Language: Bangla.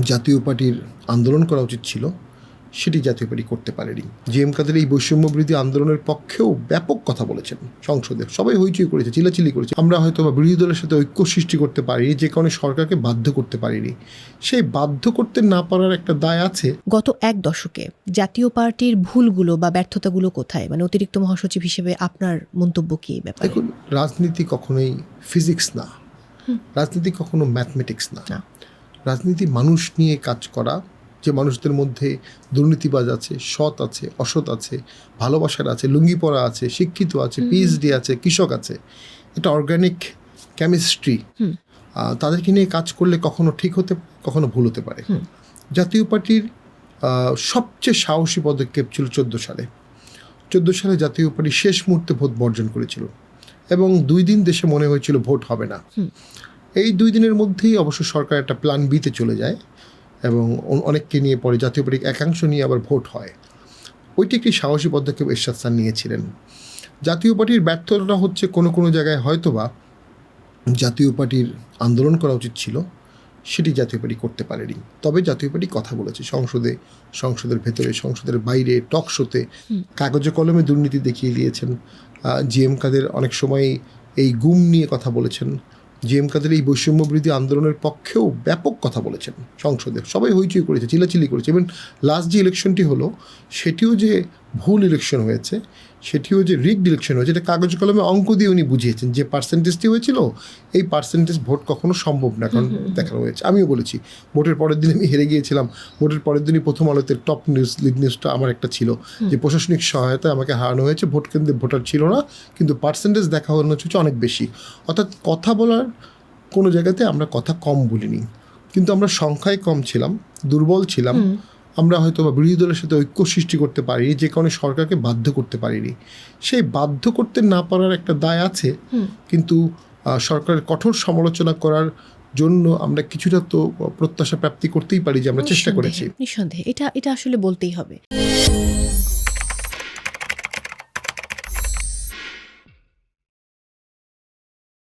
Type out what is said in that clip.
জাতীয় পার্টির আন্দোলন করা উচিত ছিল সেটি জাতীয় পার্টি করতে পারেনি। জি এম কাদের এই বৈষম্য বিরোধী আন্দোলনের পক্ষেও ব্যাপক কথা বলেছেন সংসদে। সবাই হইচই করেছে চিলাচিলি করেছে। আমরা হয়তো বা বিরোধী দলের সাথে ঐক্য সৃষ্টি করতে পারিনি যে কারণে সরকারকে বাধ্য করতে পারিনি। সেই বাধ্য করতে না পারার একটা দায় আছে। গত এক দশকে জাতীয় পার্টির ভুলগুলো বা ব্যর্থতাগুলো কোথায়? মানে অতিরিক্ত মহাসচিব হিসেবে আপনার মন্তব্য কি এই ব্যাপারে? দেখুন রাজনীতি কখনোই ফিজিক্স না। রাজনীতি কখনো ম্যাথমেটিক্স না। না। রাজনীতি মানুষ নিয়ে কাজ করা যে মানুষদের মধ্যে দুর্নীতিবাজ আছে সৎ আছে অসৎ আছে ভালোবাসার আছে লুঙ্গি পরা আছে শিক্ষিত আছে পিএইচডি আছে কৃষক আছে এটা অর্গানিক কেমিস্ট্রি তাদেরকে নিয়ে কাজ করলে কখনো ঠিক হতে কখনো ভুল হতে পারে। জাতীয় পার্টির সবচেয়ে সাহসী পদক্ষেপ ছিল চোদ্দ সালে। চোদ্দ সালে জাতীয় পার্টি শেষ মুহূর্তে ভোট বর্জন করেছিল এবং দুই দিন দেশে মনে হয়েছিল ভোট হবে না। এই দুই দিনের মধ্যেই অবশ্য সরকার একটা প্ল্যান বিতে চলে যায় এবং অনেককে নিয়ে পরে জাতীয় পার্টির একাংশ নিয়ে আবার ভোট হয়। ওইটি একটি সাহসী পদক্ষেপ এরশাদ স্যার নিয়েছিলেন। জাতীয় পার্টির ব্যর্থতা হচ্ছে কোনো কোনো জায়গায় হয়তোবা জাতীয় পার্টির আন্দোলন করা উচিত ছিল সেটি জাতীয় পার্টি করতে পারেনি। তবে জাতীয় পার্টি কথা বলেছে সংসদে সংসদের ভেতরে সংসদের বাইরে টক শোতে কাগজে কলমে দুর্নীতি দেখিয়ে দিয়েছেন। জি এম কাদের অনেক সময় এই গুম নিয়ে কথা বলেছেন। জি এম কাদের এই বৈষম্য বিরোধী আন্দোলনের পক্ষেও ব্যাপক কথা বলেছেন। সংসদে সবাই হইচই করেছে, চিলাচিলি করেছে। ইভেন লাস্ট যে ইলেকশনটি হলো, সেটিও যে ভুল ইলেকশন হয়েছে সেটিও যে রিগড ইলেকশন হয়েছে এটা কাগজ কলমে অঙ্ক দিয়ে উনি বুঝিয়েছেন যে পার্সেন্টেজটি হয়েছিল এই পার্সেন্টেজ ভোট কখনো সম্ভব না কারণ দেখানো হয়েছে। আমিও বলেছি ভোটের পরের দিন আমি হেরে গিয়েছিলাম ভোটের পরের দিনই প্রথম আলোতে টপ নিউজ লিড নিউজটা আমার একটা ছিল যে প্রশাসনিক সহায়তায় আমাকে হারানো হয়েছে ভোট কেন্দ্রে ভোটার ছিল না কিন্তু পার্সেন্টেজ দেখা হলো হচ্ছে অনেক বেশি। অর্থাৎ কথা বলার কোনো জায়গাতে আমরা কথা কম বলিনি কিন্তু আমরা সংখ্যায় কম ছিলাম দুর্বল ছিলাম আমরা হয়তো বা বিরোধী দলের সাথে ঐক্য সৃষ্টি করতে পারিনি যে কারণে সরকারকে বাধ্য করতে পারিনি। সেই বাধ্য করতে না পারার একটা দায় আছে কিন্তু সরকারের কঠোর সমালোচনা করার জন্য আমরা কিছুটা তো প্রত্যাশা প্রাপ্তি করতেই পারি যে আমরা চেষ্টা করেছি। নিঃসন্দেহে। এটা এটা আসলে বলতেই হবে।